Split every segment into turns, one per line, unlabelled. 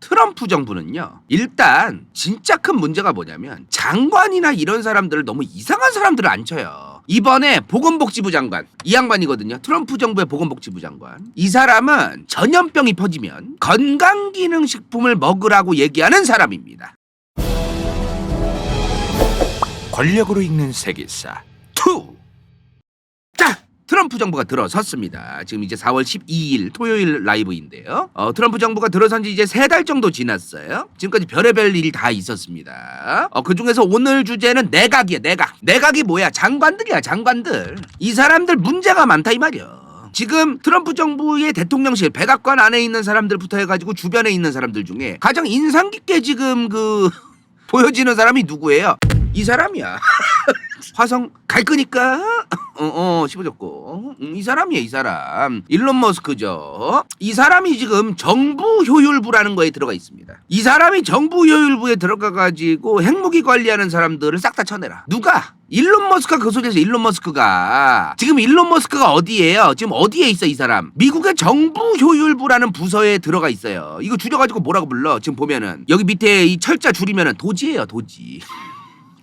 트럼프 정부는요. 일단 진짜 큰 문제가 뭐냐면 장관이나 이런 사람들을 너무 이상한 사람들을 앉혀요. 이번에 보건복지부 장관 이 양반이거든요. 트럼프 정부의 보건복지부 장관. 이 사람은 전염병이 퍼지면 건강기능식품을 먹으라고 얘기하는 사람입니다. 권력으로 읽는 세계사 2. 자, 트럼프 정부가 들어섰습니다. 지금 이제 4월 12일 토요일 라이브인데요. 어, 트럼프 정부가 들어선 지 이제 세 달 정도 지났어요. 지금까지 별의별 일이 다 있었습니다. 어, 그 중에서 오늘 주제는 내각이야, 내각. 내각이 뭐야? 장관들이야, 장관들. 이 사람들 문제가 많다 이 말이야. 지금 트럼프 정부의 대통령실 백악관 안에 있는 사람들부터 해가지고 주변에 있는 사람들 중에 가장 인상 깊게 지금 그 보여지는 사람이 누구예요? 이 사람이야. 화성 갈 거니까. 어 어 씹어줬고. 음, 이 사람이야 이 사람. 일론 머스크죠. 이 사람이 지금 정부 효율부라는 거에 들어가 있습니다. 이 사람이 정부 효율부에 들어가 가지고 핵무기 관리하는 사람들을 싹 다 쳐내라. 누가? 일론 머스크가 그 소리에서 일론 머스크가. 지금 일론 머스크가 어디에요? 지금 어디에 있어 이 사람? 미국의 정부 효율부라는 부서에 들어가 있어요. 이거 줄여가지고 뭐라고 불러? 지금 보면은. 여기 밑에 이 철자 줄이면은 도지예요 도지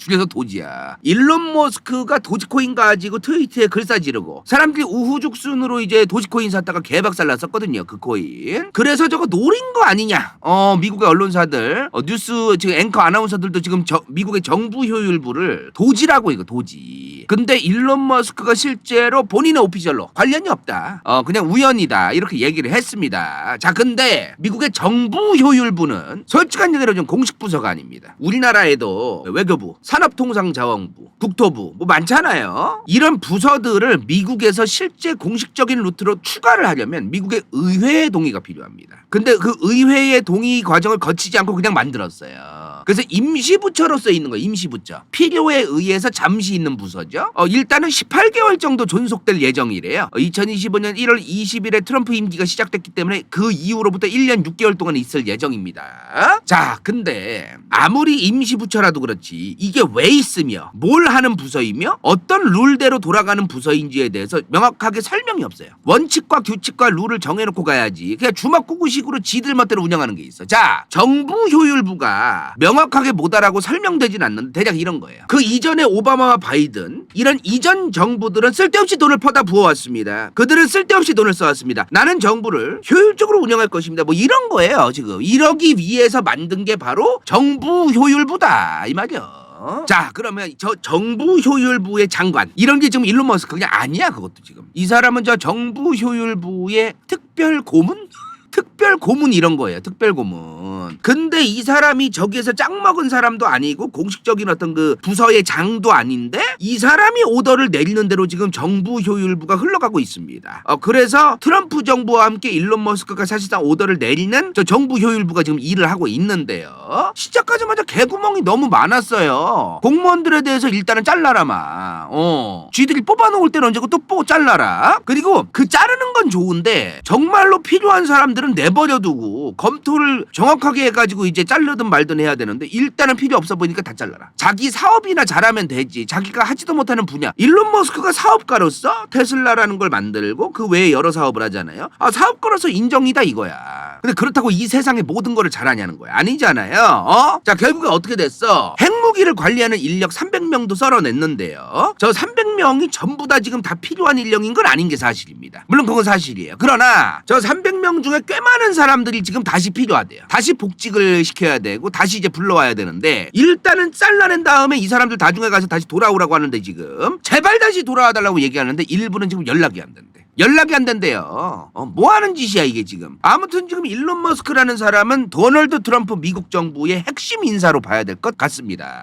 줄여서 도지야. 일론 머스크가 도지코인 가지고 트위터에 글싸 지르고 사람들이 우후죽순으로 이제 도지코인 샀다가 개박살 났었거든요. 그 코인. 그래서 저거 노린 거 아니냐? 어 미국의 언론사들, 어, 뉴스 지금 앵커 아나운서들도 지금 저, 미국의 정부 효율부를 도지라고 이거 도지. 근데 일론 머스크가 실제로 본인의 오피셜로 관련이 없다. 어 그냥 우연이다 이렇게 얘기를 했습니다. 자 근데 미국의 정부 효율부는 솔직한 얘기로 좀 공식 부서가 아닙니다. 우리나라에도 외교부, 산업통상자원부, 국토부 뭐 많잖아요. 이런 부서들을 미국에서 실제 공식적인 루트로 추가를 하려면 미국의 의회의 동의가 필요합니다. 근데 그 의회의 동의 과정을 거치지 않고 그냥 만들었어요. 그래서 임시부처로 써 있는 거예요. 임시부처. 필요에 의해서 잠시 있는 부서죠. 어, 일단은 18개월 정도 존속될 예정이래요. 어, 2025년 1월 20일에 트럼프 임기가 시작됐기 때문에 그 이후로부터 1년 6개월 동안 있을 예정입니다. 자, 근데 아무리 임시부처라도 그렇지 이게 왜 있으며 뭘 하는 부서이며 어떤 룰대로 돌아가는 부서인지에 대해서 명확하게 설명이 없어요. 원칙과 규칙과 룰을 정해놓고 가야지. 그냥 주먹구구식으로 지들 멋대로 운영하는 게 있어. 자, 정부 효율부가 명 확하게 뭐다라고 설명되진 않는데 대략 이런 거예요. 그 이전에 오바마와 바이든 이런 이전 정부들은 쓸데없이 돈을 퍼다 부어왔습니다. 그들은 쓸데없이 돈을 써왔습니다. 나는 정부를 효율적으로 운영할 것입니다. 뭐 이런 거예요. 지금 이러기 위해서 만든 게 바로 정부 효율부다 이 말이야. 자 그러면 저 정부 효율부의 장관 이런 게 지금 일론 머스크 그냥 아니야 그것도 지금 이 사람은 저 정부 효율부의 특별 고문 특별 고문 이런 거예요. 특별 고문. 근데 이 사람이 저기에서 짱 먹은 사람도 아니고 공식적인 어떤 그 부서의 장도 아닌데 이 사람이 오더를 내리는 대로 지금 정부 효율부가 흘러가고 있습니다. 어, 그래서 트럼프 정부와 함께 일론 머스크가 사실상 오더를 내리는 저 정부 효율부가 지금 일을 하고 있는데요. 시작하자마자 개구멍이 너무 많았어요. 공무원들에 대해서 일단은 잘라라마. 어. 쥐들이 뽑아놓을 때는 언제고 또 뽑아 잘라라. 그리고 그 자르는 건 좋은데 정말로 필요한 사람들은 내버려두고 검토를 정확하게 해가지고 이제 자르든 말든 해야 되는데 일단은 필요 없어 보이니까 다 잘라라. 자기 사업이나 잘하면 되지. 자기가 하지도 못하는 분야. 일론 머스크가 사업가로서 테슬라라는 걸 만들고 그 외에 여러 사업을 하잖아요. 아 사업가로서 인정이다 이거야. 근데 그렇다고 이 세상의 모든 거를 잘하냐는 거야. 아니잖아요. 어? 자 결국에 어떻게 됐어? 핵 무기를 관리하는 인력 300명도 썰어냈는데요. 저 300명이 전부 다 지금 다 필요한 인력인 건 아닌 게 사실입니다. 물론 그건 사실이에요. 그러나 저 300명 중에 꽤 많은 사람들이 지금 다시 필요하대요. 다시 복직을 시켜야 되고 다시 이제 불러와야 되는데 일단은 잘라낸 다음에 이 사람들 나중에 가서 다시 돌아오라고 하는데 지금 제발 다시 돌아와 달라고 얘기하는데 일부는 지금 연락이 안 된대. 연락이 안 된대요. 어, 뭐 하는 짓이야 이게 지금. 아무튼 지금 일론 머스크라는 사람은 도널드 트럼프 미국 정부의 핵심 인사로 봐야 될 것 같습니다.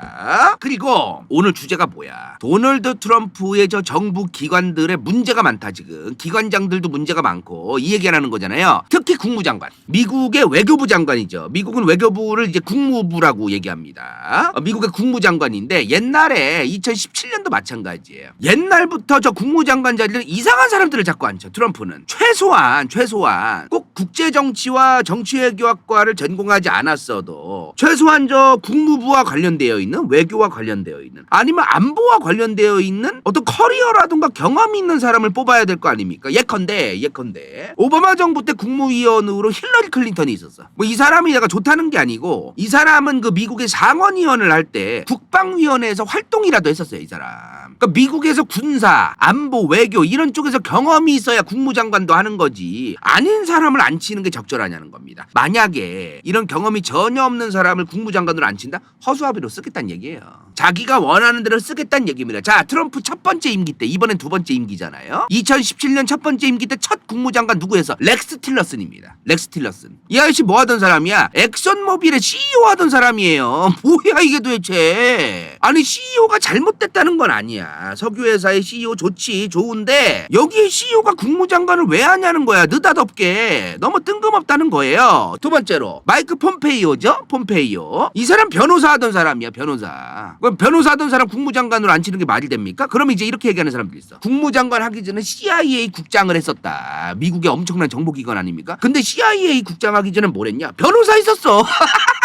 그리고 오늘 주제가 뭐야? 도널드 트럼프의 저 정부 기관들의 문제가 많다 지금. 기관장들도 문제가 많고 이 얘기 하는 거잖아요. 특히 국무장관. 미국의 외교부 장관이죠. 미국은 외교부를 이제 국무부라고 얘기합니다. 어, 미국의 국무장관인데 옛날에 2017년도 마찬가지예요. 옛날부터 저 국무장관 자리는 이상한 사람들을 자꾸 앉혀. 트럼프는 최소한 최소한 꼭 국제 정치와 정치외교학과를 전공하지 않았어도 최소한 저 국무부와 관련되어 있는 외교와 관련되어 있는 아니면 안보와 관련되어 있는 어떤 커리어라든가 경험이 있는 사람을 뽑아야 될 거 아닙니까? 예컨대 예컨대 오바마 정부 때 국무위원으로 힐러리 클린턴이 있었어. 뭐 이 사람이 내가 좋다는 게 아니고 이 사람은 그 미국의 상원의원을 할 때 국방위원회에서 활동이라도 했었어요 이 사람. 그러니까 미국에서 군사, 안보, 외교 이런 쪽에서 경험이 있어야 국무장관도 하는 거지. 아닌 사람을 앉히는 게 적절하냐는 겁니다. 만약에 이런 경험이 전혀 없는 사람을 국무장관으로 앉힌다? 허수아비로 쓰겠다는 얘기예요. 자기가 원하는 대로 쓰겠다는 얘기입니다. 자, 트럼프 첫 번째 임기 때 이번엔 두 번째 임기잖아요. 2017년 첫 번째 임기 때 첫 국무장관 누구에서 렉스 틸러슨입니다. 렉스 틸러슨. 이 아저씨 뭐 하던 사람이야? 엑선모빌의 CEO 하던 사람이에요. 뭐야 이게 도대체? 아니 CEO가 잘못됐다는 건 아니야. 석유회사의 CEO 좋지 좋은데 여기에 CEO가 국무장관을 왜 하냐는 거야. 느닷없게 너무 뜬금없다는 거예요. 두 번째로 마이크 폼페이오죠. 폼페이오. 이 사람 변호사 하던 사람이야. 변호사. 그럼 변호사 하던 사람 국무장관으로 앉히는 게 말이 됩니까? 그럼 이제 이렇게 얘기하는 사람들이 있어. 국무장관 하기 전에 CIA 국장을 했었다. 미국의 엄청난 정보기관 아닙니까? 근데 CIA 국장 하기 전에 뭘 했냐? 변호사 있었어.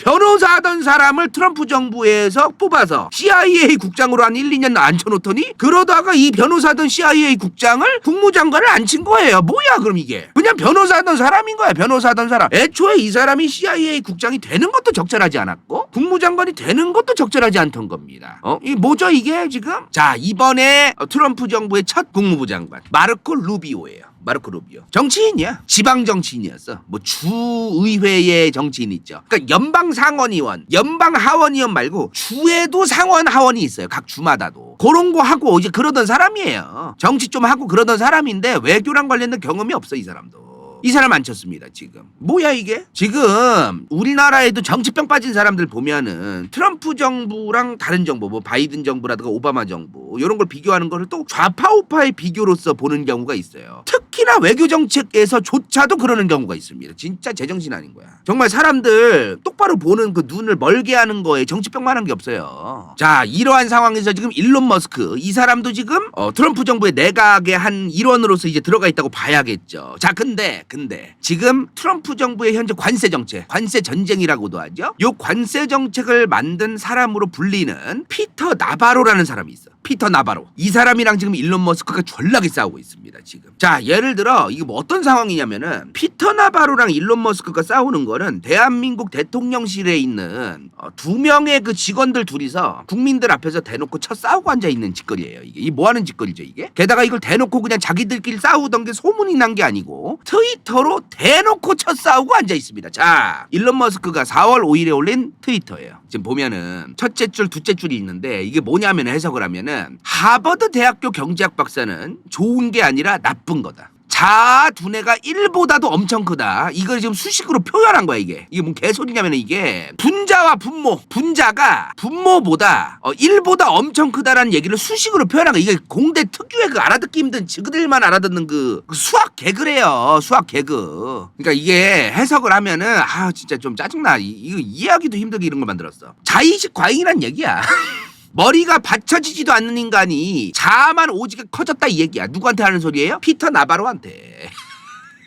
변호사 하던 사람을 트럼프 정부에서 뽑아서 CIA 국장으로 한 1, 2년 앉혀놓더니 그러다가 이 변호사 하던 CIA 국장을 국무장관을 앉힌 거예요. 뭐야 그럼 이게? 그냥 변호사 하던 사람인 거야. 변호사 하던 사람. 애초에 이 사람이 CIA 국장이 되는 것도 적절하지 않았고 국무장관이 되는 것도 적절하지 않던 겁니다. 어? 이 뭐죠 이게 지금? 자 이번에 트럼프 정부의 첫 국무부 장관 마르코 루비오예요. 마르코 루비오. 정치인이야. 지방 정치인이었어. 뭐 주의회의 정치인 있죠. 그러니까 연방 상원의원, 연방 하원의원 말고 주에도 상원 하원이 있어요. 각 주마다도. 그런 거 하고 이제 그러던 사람이에요. 정치 좀 하고 그러던 사람인데 외교랑 관련된 경험이 없어 이 사람도. 이 사람 안 쳤습니다 지금. 뭐야 이게? 지금 우리나라에도 정치병 빠진 사람들 보면은 트럼프 정부랑 다른 정부 뭐 바이든 정부라든가 오바마 정부 이런 걸 비교하는 거를 또 좌파 우파의 비교로서 보는 경우가 있어요. 특히나 외교 정책에서조차도 그러는 경우가 있습니다. 진짜 제정신 아닌 거야. 정말 사람들 똑바로 보는 그 눈을 멀게 하는 거에 정치병만 한 게 없어요. 자 이러한 상황에서 지금 일론 머스크 이 사람도 지금 어, 트럼프 정부의 내각의 한 일원으로서 이제 들어가 있다고 봐야겠죠. 자 근데 근데 지금 트럼프 정부의 현재 관세 정책, 관세 전쟁이라고도 하죠. 요 관세 정책을 만든 사람으로 불리는 피터 나바로라는 사람이 있어. 피터 나바로. 이 사람이랑 지금 일론 머스크가 졸라게 싸우고 있습니다, 지금. 자, 예를 들어 이게 뭐 어떤 상황이냐면은 피터 나바로랑 일론 머스크가 싸우는 거는 대한민국 대통령실에 있는 어, 두 명의 그 직원들 둘이서 국민들 앞에서 대놓고 쳐 싸우고 앉아 있는 짓거리예요. 이게 이 뭐 하는 짓거리죠, 이게? 게다가 이걸 대놓고 그냥 자기들끼리 싸우던 게 소문이 난 게 아니고 트위 터로 대놓고 쳐 싸우고 앉아 있습니다. 자, 일론 머스크가 4월 5일에 올린 트위터예요. 지금 보면은 첫째 줄, 둘째 줄이 있는데 이게 뭐냐면 해석을 하면은 하버드 대학교 경제학 박사는 좋은 게 아니라 나쁜 거다. 자 두뇌가 1보다도 엄청 크다. 이걸 지금 수식으로 표현한 거야 이게. 이게 뭔 개소리냐면 이게 분자와 분모, 분자가 분모보다 어, 1보다 엄청 크다라는 얘기를 수식으로 표현한 거야. 이게 공대 특유의 그 알아듣기 힘든 지그들만 알아듣는 그, 그 수학 개그래요. 수학 개그. 그러니까 이게 해석을 하면은 아 진짜 좀 짜증나. 이, 이거 이해하기도 힘들게 이런 걸 만들었어. 자의식 과잉이란 얘기야. 머리가 받쳐지지도 않는 인간이 자아만 오지게 커졌다 이 얘기야. 누구한테 하는 소리예요? 피터 나바로한테.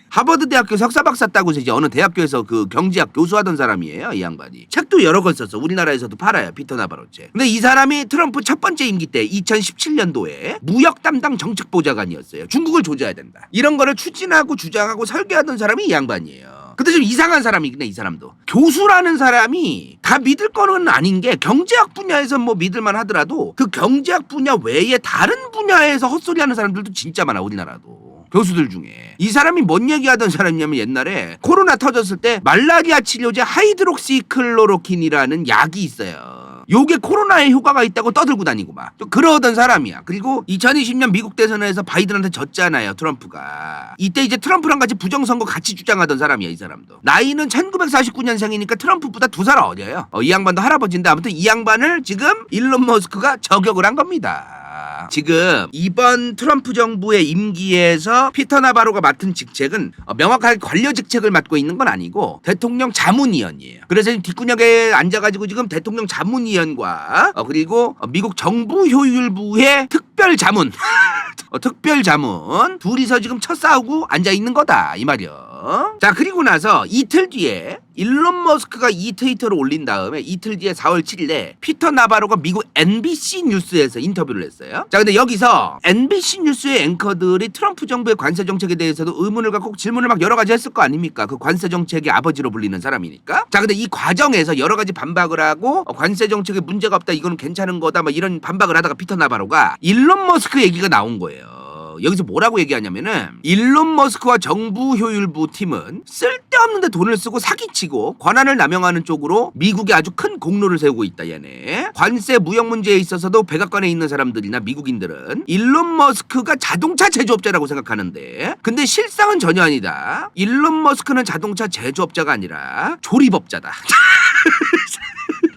하버드 대학교 석사 박사 따고서 이제 어느 대학교에서 그 경제학 교수하던 사람이에요, 이 양반이. 책도 여러 권 썼어. 우리나라에서도 팔아요, 피터 나바로 책. 근데 이 사람이 트럼프 첫 번째 임기 때 2017년도에 무역 담당 정책 보좌관이었어요. 중국을 조져야 된다. 이런 거를 추진하고 주장하고 설계하던 사람이 이 양반이에요. 근데 좀 이상한 사람이긴 해, 이 사람도. 교수라는 사람이 다 믿을 거는 아닌 게 경제학 분야에서 뭐 믿을만 하더라도 그 경제학 분야 외에 다른 분야에서 헛소리 하는 사람들도 진짜 많아, 우리나라도. 교수들 중에. 이 사람이 뭔 얘기하던 사람이냐면 옛날에 코로나 터졌을 때 말라리아 치료제 하이드록시클로로킨이라는 약이 있어요. 요게 코로나에 효과가 있다고 떠들고 다니고 막. 또 그러던 사람이야. 그리고 2020년 미국 대선에서 바이든한테 졌잖아요, 트럼프가. 이때 이제 트럼프랑 같이 부정선거 같이 주장하던 사람이야, 이 사람도. 나이는 1949년생이니까 트럼프보다 두 살 어려요. 어, 이 양반도 할아버지인데 아무튼 이 양반을 지금 일론 머스크가 저격을 한 겁니다. 지금 이번 트럼프 정부의 임기에서 피터 나바로가 맡은 직책은 어, 명확하게 관료 직책을 맡고 있는 건 아니고 대통령 자문위원이에요. 그래서 지금 뒷구녕에 앉아가지고 지금 대통령 자문위원과 어, 그리고 어, 미국 정부 효율부의 특별 자문 어, 특별 자문 둘이서 지금 쳐 싸우고 앉아 있는 거다 이 말이야. 자 그리고 나서 이틀 뒤에 일론 머스크가 이 트위터를 올린 다음에 이틀 뒤에 4월 7일에 피터 나바로가 미국 NBC 뉴스에서 인터뷰를 했어요. 자 근데 여기서 NBC 뉴스의 앵커들이 트럼프 정부의 관세 정책에 대해서도 의문을 갖고 질문을 막 여러 가지 했을 거 아닙니까? 그 관세 정책의 아버지로 불리는 사람이니까. 자 근데 이 과정에서 여러 가지 반박을 하고 어, 관세 정책에 문제가 없다 이거는 괜찮은 거다 막 이런 반박을 하다가 피터 나바로가 일론 머스크 얘기가 나온 거예요. 여기서 뭐라고 얘기하냐면은 일론 머스크와 정부 효율부 팀은 쓸데없는데 돈을 쓰고 사기치고 권한을 남용하는 쪽으로 미국에 아주 큰 공로를 세우고 있다 얘네. 관세 무역 문제에 있어서도 백악관에 있는 사람들이나 미국인들은 일론 머스크가 자동차 제조업자라고 생각하는데 근데 실상은 전혀 아니다. 일론 머스크는 자동차 제조업자가 아니라 조립업자다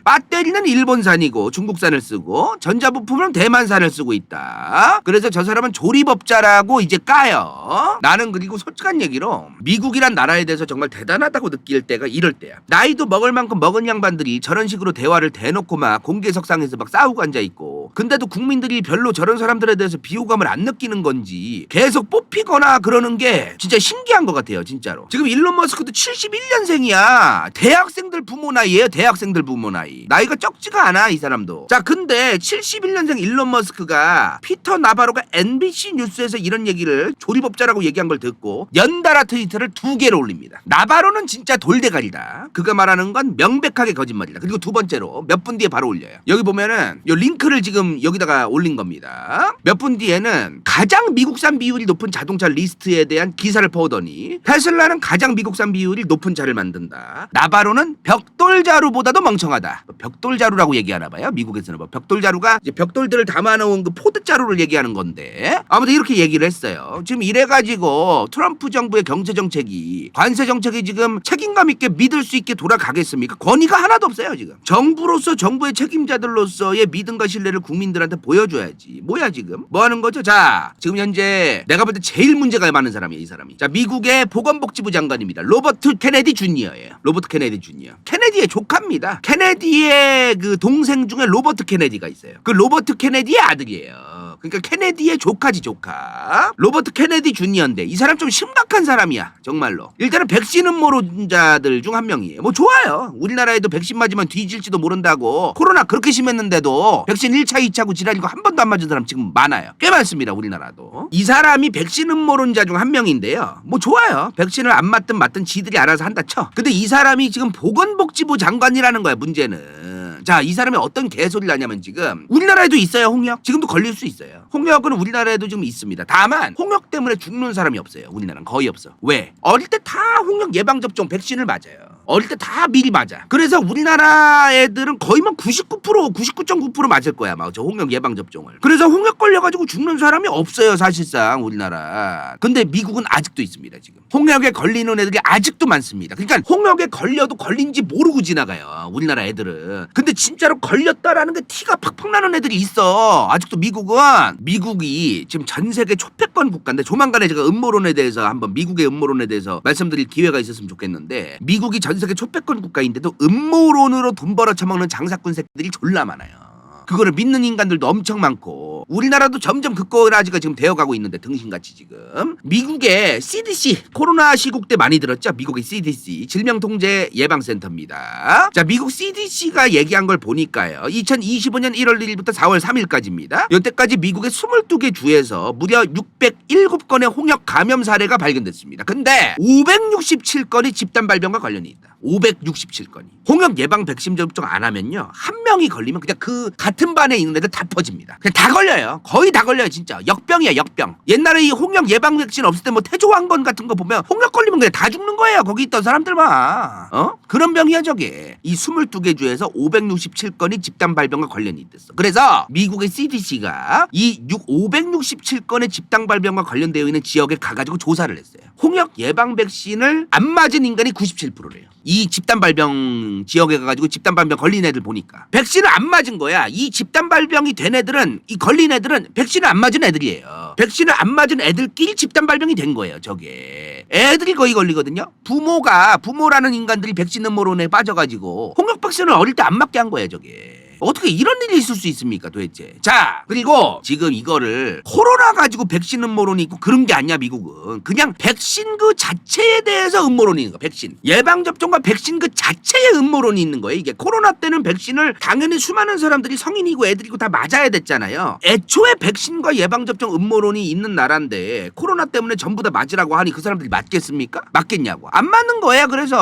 배터리는 일본산이고 중국산을 쓰고 전자부품은 대만산을 쓰고 있다. 그래서 저 사람은 조립업자라고 이제 까요. 나는 그리고 솔직한 얘기로 미국이란 나라에 대해서 정말 대단하다고 느낄 때가 이럴 때야. 나이도 먹을 만큼 먹은 양반들이 저런 식으로 대화를 대놓고 막 공개석상에서 막 싸우고 앉아 있고 근데도 국민들이 별로 저런 사람들에 대해서 비호감을 안 느끼는 건지 계속 뽑히거나 그러는 게 진짜 신기한 것 같아요 진짜로 지금 일론 머스크도 71년생이야 대학생들 부모 나이에요 대학생들 부모 나이 나이가 적지가 않아 이 사람도. 자 근데 71년생 일론 머스크가 피터 나바로가 NBC 뉴스에서 이런 얘기를 조립업자라고 얘기한 걸 듣고 연달아 트위터를 두 개를 올립니다. 나바로는 진짜 돌대가리다. 그가 말하는 건 명백하게 거짓말이다. 그리고 두 번째로 몇 분 뒤에 바로 올려요. 여기 보면은 요 링크를 지금 여기다가 올린 겁니다. 몇 분 뒤에는 가장 미국산 비율이 높은 자동차 리스트에 대한 기사를 퍼오더니 테슬라는 가장 미국산 비율이 높은 차를 만든다. 나바로는 벽돌 자루보다도 멍청하다. 뭐 벽돌 자루라고 얘기하나 봐요 미국에서는 뭐. 벽돌 자루가 이제 벽돌들을 담아놓은 그 포드 자루를 얘기하는 건데 아무튼 이렇게 얘기를 했어요. 지금 이래가지고 트럼프 정부의 경제 정책이 관세 정책이 지금 책임감 있게 믿을 수 있게 돌아가겠습니까? 권위가 하나도 없어요 지금. 정부로서 정부의 책임자들로서의 믿음과 신뢰를 국민들한테 보여줘야지. 뭐야 지금? 뭐 하는 거죠? 자 지금 현재 내가 볼 때 제일 문제가 많은 사람이에요 이 사람이. 자 미국의 보건복지부 장관입니다. 로버트 케네디 주니어예요. 로버트 케네디 주니어. 케네디의 조카입니다. 케네디 의 그 동생 중에 로버트 케네디가 있어요. 그 로버트 케네디의 아들이에요 그러니까 케네디의 조카지 조카. 로버트 케네디 주니어인데 이 사람 좀 심각한 사람이야 정말로. 일단은 백신 음모론자들 중 한 명이에요. 뭐 좋아요. 우리나라에도 백신 맞으면 뒤질지도 모른다고. 코로나 그렇게 심했는데도 백신 1차 2차고 지랄이고 한 번도 안 맞은 사람 지금 많아요. 꽤 많습니다 우리나라도. 이 사람이 백신 음모론자 중 한 명인데요. 뭐 좋아요. 백신을 안 맞든 맞든 지들이 알아서 한다 쳐. 근데 이 사람이 지금 보건복지부 장관이라는 거야 문제는 자, 이 사람이 어떤 개소리를 하냐면 지금 우리나라에도 있어요, 홍역. 지금도 걸릴 수 있어요. 홍역은 우리나라에도 지금 있습니다. 다만 홍역 때문에 죽는 사람이 없어요. 우리나라는 거의 없어. 왜? 어릴 때 다 홍역 예방 접종 백신을 맞아요. 어릴 때 다 미리 맞아. 그래서 우리나라 애들은 거의 막 99%, 99.9% 맞을 거야, 막 저 홍역 예방 접종을. 그래서 홍역 걸려가지고 죽는 사람이 없어요, 사실상 우리나라. 근데 미국은 아직도 있습니다, 지금. 홍역에 걸리는 애들이 아직도 많습니다. 그러니까 홍역에 걸려도 걸린지 모르고 지나가요, 우리나라 애들은. 근데 진짜로 걸렸다라는 게 티가 팍팍 나는 애들이 있어. 아직도 미국은 미국이 지금 전 세계 초패권 국가인데 조만간에 제가 음모론에 대해서 한번 미국의 음모론에 대해서 말씀드릴 기회가 있었으면 좋겠는데 미국이 전 세계 초패권 국가인데도 음모론으로 돈 벌어 처먹는 장사꾼 새끼들이 졸라 많아요. 그거를 믿는 인간들도 엄청 많고 우리나라도 점점 그거라지가 지금 되어가고 있는데 등신같이 지금. 미국의 CDC 코로나 시국 때 많이 들었죠? 미국의 CDC 질병통제 예방센터입니다. 자 미국 CDC가 얘기한 걸 보니까요. 2025년 1월 1일부터 4월 3일까지입니다. 여태까지 미국의 22개 주에서 무려 607건의 홍역 감염 사례가 발견됐습니다. 근데 567건이 집단 발병과 관련이 있다. 567건이. 홍역 예방 백신 접종 안 하면요. 한 명이 걸리면 그냥 그 같은 반에 있는 애들 다 퍼집니다. 그냥 다 걸려요 거의 다 걸려요 진짜. 역병이야 역병. 옛날에 이 홍역 예방 백신 없을 때 뭐 태조왕건 같은 거 보면 홍역 걸리면 그냥 다 죽는 거예요 거기 있던 사람들만. 어? 그런 병이야 저게. 이 22개 주에서 567건이 집단 발병과 관련이 있댔어. 그래서 미국의 CDC가 이 6, 567건의 집단 발병과 관련되어 있는 지역에 가가지고 조사를 했어요. 홍역 예방 백신을 안 맞은 인간이 97%래요. 이 집단 발병 지역에 가가지고 집단 발병 걸린 애들 보니까. 백신을 안 맞은 거야. 이 집단 발병이 된 애들은 이 걸린 애들은 백신을 안 맞은 애들이에요. 백신을 안 맞은 애들끼리 집단 발병이 된 거예요. 저게 애들이 거의 걸리거든요. 부모가 부모라는 인간들이 백신 음모론에 빠져가지고 홍역 백신을 어릴 때 안 맞게 한 거예요. 저게. 어떻게 이런 일이 있을 수 있습니까 도대체? 자 그리고 지금 이거를 코로나 가지고 백신 음모론이 있고 그런 게 아니야 미국은. 그냥 백신 그 자체에 대해서 음모론이 있는 거야 백신. 예방접종과 백신 그 자체에 음모론이 있는 거예요 이게 코로나 때는 백신을 당연히 수많은 사람들이 성인이고 애들이고 다 맞아야 됐잖아요. 애초에 백신과 예방접종 음모론이 있는 나라인데 코로나 때문에 전부 다 맞으라고 하니 그 사람들이 맞겠습니까? 맞겠냐고. 안 맞는 거야 그래서.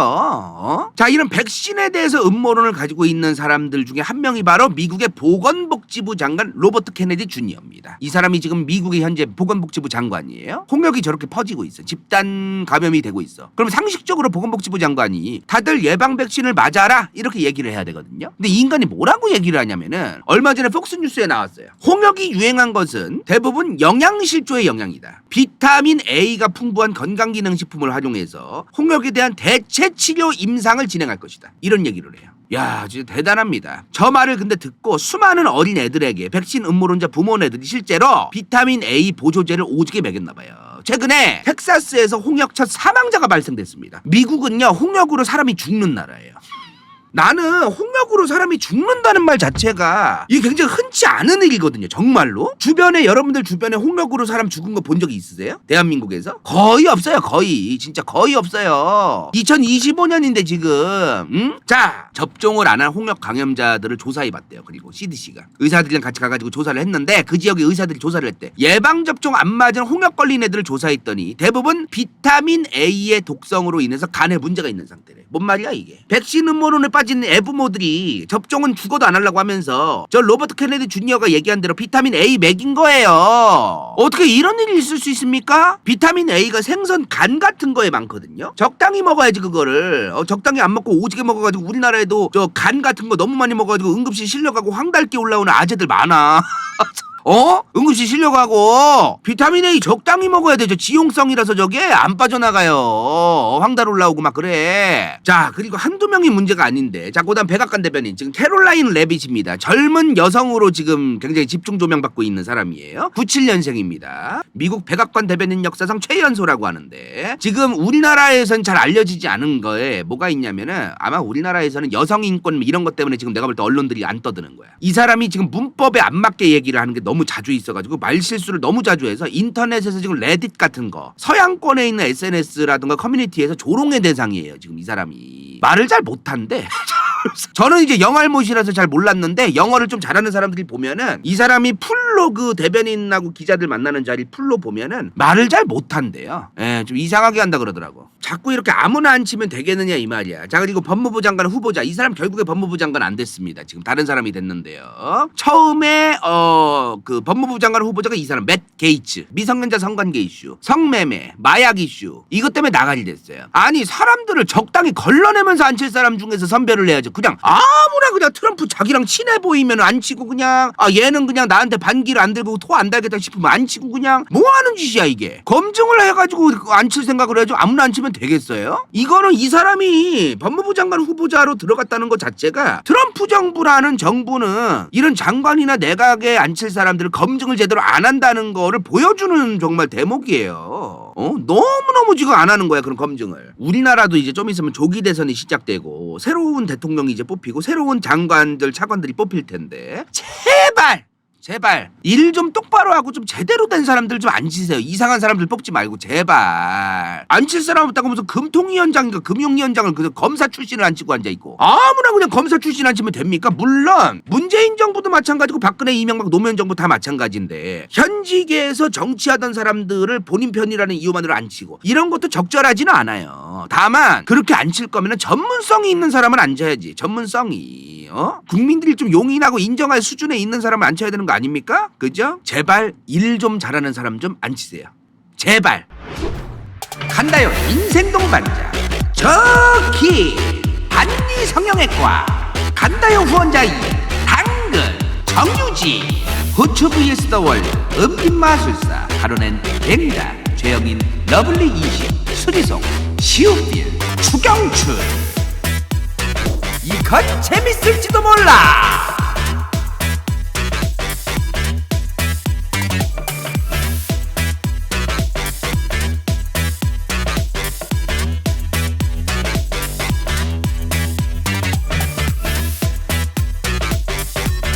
어? 자 이런 백신에 대해서 음모론을 가지고 있는 사람들 중에 한 명이 바로 미국의 보건복지부 장관 로버트 케네디 주니어입니다. 이 사람이 지금 미국의 현재 보건복지부 장관이에요. 홍역이 저렇게 퍼지고 있어. 집단 감염이 되고 있어. 그럼 상식적으로 보건복지부 장관이 다들 예방 백신을 맞아라 이렇게 얘기를 해야 되거든요. 근데 이 인간이 뭐라고 얘기를 하냐면은 얼마 전에 폭스 뉴스에 나왔어요. 홍역이 유행한 것은 대부분 영양실조의 영향이다. 비타민 A가 풍부한 건강기능식품을 활용해서 홍역에 대한 대체 치료 임상을 진행할 것이다. 이런 얘기를 해요 야, 진짜 대단합니다. 저 말을 근데 듣고 수많은 어린 애들에게 백신 음모론자 부모네들이 실제로 비타민 A 보조제를 오지게 먹였나 봐요. 최근에 텍사스에서 홍역 첫 사망자가 발생됐습니다. 미국은요, 홍역으로 사람이 죽는 나라예요. 나는 홍역으로 사람이 죽는다는 말 자체가 이게 굉장히 흔치 않은 일이거든요. 정말로. 주변에 여러분들 주변에 홍역으로 사람 죽은 거 본 적이 있으세요? 대한민국에서? 거의 없어요. 거의. 진짜 거의 없어요. 2025년인데 지금 응? 자, 접종을 안 한 홍역 감염자들을 조사해 봤대요. 그리고 CDC가 의사들이랑 같이 가 가지고 조사를 했는데 그 지역의 의사들이 조사를 했대. 예방 접종 안 맞은 홍역 걸린 애들을 조사했더니 대부분 비타민 A의 독성으로 인해서 간에 문제가 있는 상태래. 뭔 말이야 이게? 백신 음모론에 빠진 애부모들이 접종은 죽어도 안 하려고 하면서 저 로버트 케네디 주니어가 얘기한 대로 비타민 A 먹인 거예요. 어떻게 이런 일이 있을 수 있습니까? 비타민 A가 생선 간 같은 거에 많거든요. 적당히 먹어야지 그거를. 어, 적당히 안 먹고 오지게 먹어가지고 우리나라에도 저 간 같은 거 너무 많이 먹어가지고 응급실 실려가고 황달기 올라오는 아재들 많아. 어? 응급실 실려가고 비타민 A 적당히 먹어야 되죠. 지용성이라서 저게 안 빠져나가요. 어, 황달 올라오고 막 그래. 자 그리고 한두 명이 문제가 아닌데 자 그다음 백악관 대변인 지금 캐롤라인 레빗입니다. 젊은 여성으로 지금 굉장히 집중 조명받고 있는 사람이에요. 97년생입니다. 미국 백악관 대변인 역사상 최연소라고 하는데 지금 우리나라에선 잘 알려지지 않은 거에 뭐가 있냐면은 아마 우리나라에서는 여성 인권 이런 것 때문에 지금 내가 볼 때 언론들이 안 떠드는 거야. 이 사람이 지금 문법에 안 맞게 얘기를 하는 게 너무 자주 있어가지고 말 실수를 너무 자주 해서 인터넷에서 지금 레딧 같은 거 서양권에 있는 SNS라든가 커뮤니티에서 조롱의 대상이에요. 지금 이 사람이 말을 잘 못한대. 저는 이제 영알못이라서 잘 몰랐는데 영어를 좀 잘하는 사람들이 보면은 이 사람이 풀로 그 대변인하고 기자들 만나는 자리 풀로 보면은 말을 잘 못한대요. 예, 좀 이상하게 한다 그러더라고. 자꾸 이렇게 아무나 안 치면 되겠느냐 이 말이야. 자 그리고 법무부 장관 후보자 이 사람 결국에 법무부 장관 안 됐습니다. 지금 다른 사람이 됐는데요. 처음에 어 그 법무부 장관 후보자가 이 사람 맷 게이츠 미성년자 성관계 이슈 성매매 마약 이슈 이것 때문에 나가리 됐어요. 아니 사람들을 적당히 걸러내면서 안 칠 사람 중에서 선별을 해야죠. 그냥 아무나 그냥 트럼프 자기랑 친해 보이면 안 치고 그냥 아 얘는 그냥 나한테 반기를 안 들고 토 안 달겠다 싶으면 안 치고 그냥 뭐 하는 짓이야 이게 검증을 해가지고 안 칠 생각을 해야죠 아무나 안 치면 되겠어요? 이거는 이 사람이 법무부 장관 후보자로 들어갔다는 것 자체가 트럼프 정부라는 정부는 이런 장관이나 내각에 앉힐 사람들을 검증을 제대로 안 한다는 거를 보여주는 정말 대목이에요. 어? 너무너무 지금 안 하는 거야, 그런 검증을. 우리나라도 이제 좀 있으면 조기 대선이 시작되고, 새로운 대통령 이 이제 뽑히고, 새로운 장관들, 차관들이 뽑힐 텐데, 제발! 제발 일 좀 똑바로 하고 좀 제대로 된 사람들 좀 앉히세요. 이상한 사람들 뽑지 말고 제발. 앉힐 사람 없다고 무슨 금통위원장인가 금융위원장을 그 검사 출신을 앉히고 앉아 있고 아무나 그냥 검사 출신 앉히면 됩니까? 물론 문재인 정부도 마찬가지고 박근혜 이명박 노무현 정부 다 마찬가지인데 현직에서 정치하던 사람들을 본인 편이라는 이유만으로 앉히고 이런 것도 적절하지는 않아요. 다만 그렇게 앉힐 거면 전문성이 있는 사람은 앉아야지. 전문성이 어? 국민들이 좀 용인하고 인정할 수준에 있는 사람을 앉혀야 되는 거 아닙니까? 그죠? 제발 일 좀 잘하는 사람 좀 앉히세요. 제발. 간다요 인생 동반자 저키 한리 성형외과 간다요 후원자 2 당근 정유지 후추 vs 더월드 은빛마술사 가로낸 뱅다 최영인 러블리 20 수리송 시우필 추경출 이 건 재밌을지도 몰라